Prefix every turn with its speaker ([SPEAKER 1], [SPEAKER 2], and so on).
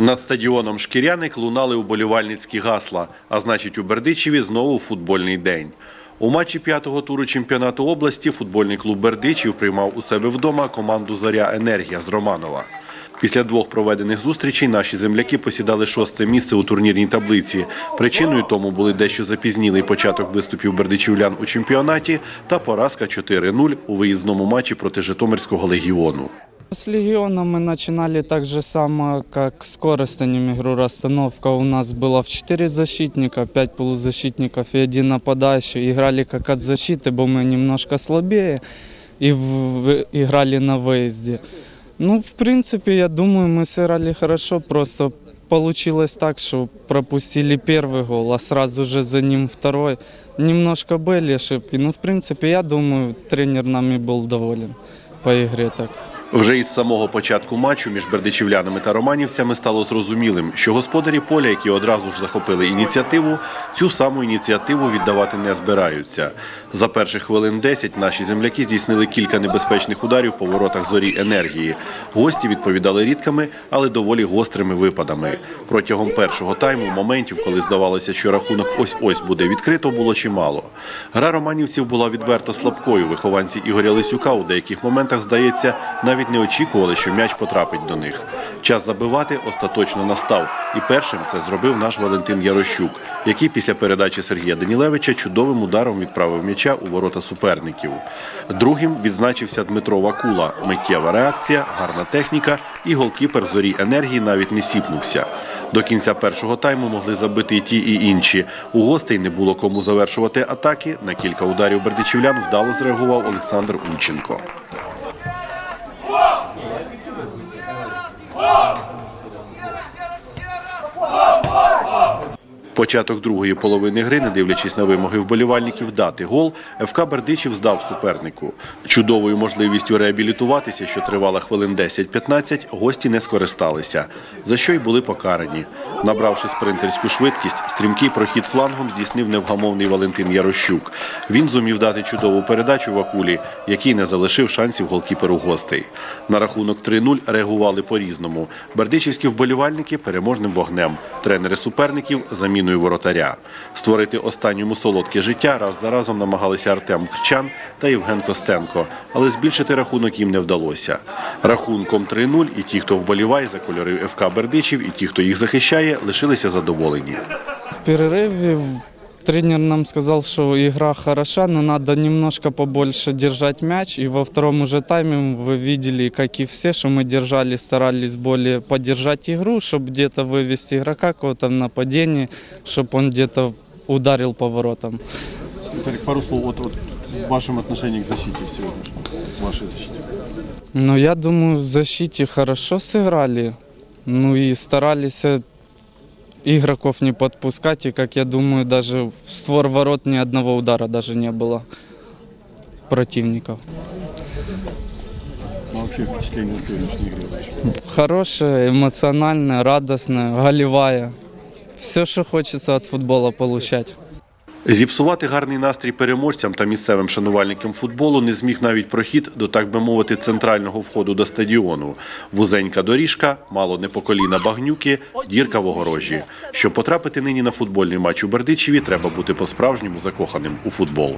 [SPEAKER 1] Над стадіоном Шкіряник лунали уболівальницькі гасла, а значить у Бердичеві знову футбольний день. У матчі п'ятого туру чемпіонату області футбольний клуб Бердичів приймав у себе вдома команду Зоря Енергія з Романова. Після двох проведених зустрічей наші земляки посідали шосте місце у турнірній таблиці. Причиною тому були дещо запізнілий початок виступів бердичівлян у чемпіонаті та поразка 4-0 у виїзному матчі проти Житомирського легіону.
[SPEAKER 2] С Легионом мы начинали так же само, как с Коростенем игру расстановка. У нас было в 4 защитника, 5 полузащитников и один нападающий. Играли как от защиты, бо мы немножко слабее и в- играли на выезде. Ну, в принципе, я думаю, мы сыграли хорошо, просто получилось так, что пропустили первый гол, а сразу же за ним второй. Немножко были ошибки, но в принципе, я думаю, тренер нами был доволен по игре так.
[SPEAKER 1] Вже із самого початку матчу між бердичівлянами та романівцями стало зрозумілим, що господарі поля, які одразу ж захопили ініціативу, цю саму ініціативу віддавати не збираються. За перших хвилин 10 наші земляки здійснили кілька небезпечних ударів по воротах зорі енергії. Гості відповідали рідкими, але доволі гострими випадами. Протягом першого тайму моментів, коли здавалося, що рахунок ось-ось буде відкрито, було чимало. Гра романівців була відверто слабкою. Вихованці Ігоря Лисюка у деяких моментах, здається, навіть не очікували, що м'яч потрапить до них. Час забивати остаточно настав. І першим це зробив наш Валентин Ярощук, який після передачі Сергія Данілевича чудовим ударом відправив м'яча у ворота суперників. Другим відзначився Дмитро Вакула. Миттєва реакція, гарна техніка і голкіпер зорі енергії навіть не сіпнувся. До кінця першого тайму могли забити і ті, і інші. У гостей не було кому завершувати атаки. На кілька ударів бердичівлян вдало зреагував Олександр Yeah. Початок другої половини гри, не дивлячись на вимоги вболівальників дати гол, ФК Бердичів здав супернику. Чудовою можливістю реабілітуватися, що тривала хвилин 10-15, гості не скористалися, за що й були покарані. Набравши спринтерську швидкість, стрімкий прохід флангом здійснив невгамовний Валентин Ярощук. Він зумів дати чудову передачу Вакулі, який не залишив шансів голкіперу гостей. На рахунок 3-0 реагували по-різному. Бердичівські вболівальники переможним вогнем, тренери суперників заміною воротаря. Створити останньому солодке життя раз за разом намагалися Артем Крчан та Євген Костенко, але збільшити рахунок їм не вдалося. Рахунком 3-0 і ті, хто вболіває за кольори ФК Бердичів, і ті, хто їх захищає, лишилися задоволені.
[SPEAKER 2] В перерыве тренер нам сказал, что игра хороша, но надо немножко побольше держать мяч. И во втором уже тайме вы видели, как и все, что мы держали, старались более поддержать игру, чтобы где-то вывести игрока кого-то в нападение, чтобы он где-то ударил по воротам.
[SPEAKER 3] Виталик, пару слов вот, вот в вашем отношении к защите сегодняшней, к вашей защите.
[SPEAKER 2] Но я думаю, в защите хорошо сыграли. Ну и старались э, игроков не подпускать. И, как я думаю, даже в створ ворот ни одного удара даже не было противников.
[SPEAKER 3] Ну, вообще впечатление от сегодняшней игры вообще.
[SPEAKER 2] Хорошая, эмоциональная, радостная, голевая. Все, что хочется от футбола получать.
[SPEAKER 1] Зіпсувати гарний настрій переможцям та місцевим шанувальникам футболу не зміг навіть прохід до, так би мовити, центрального входу до стадіону. Вузенька доріжка, мало не по коліна багнюки, дірка в огорожі. Щоб потрапити нині на футбольний матч у Бердичеві, треба бути по-справжньому закоханим у футбол.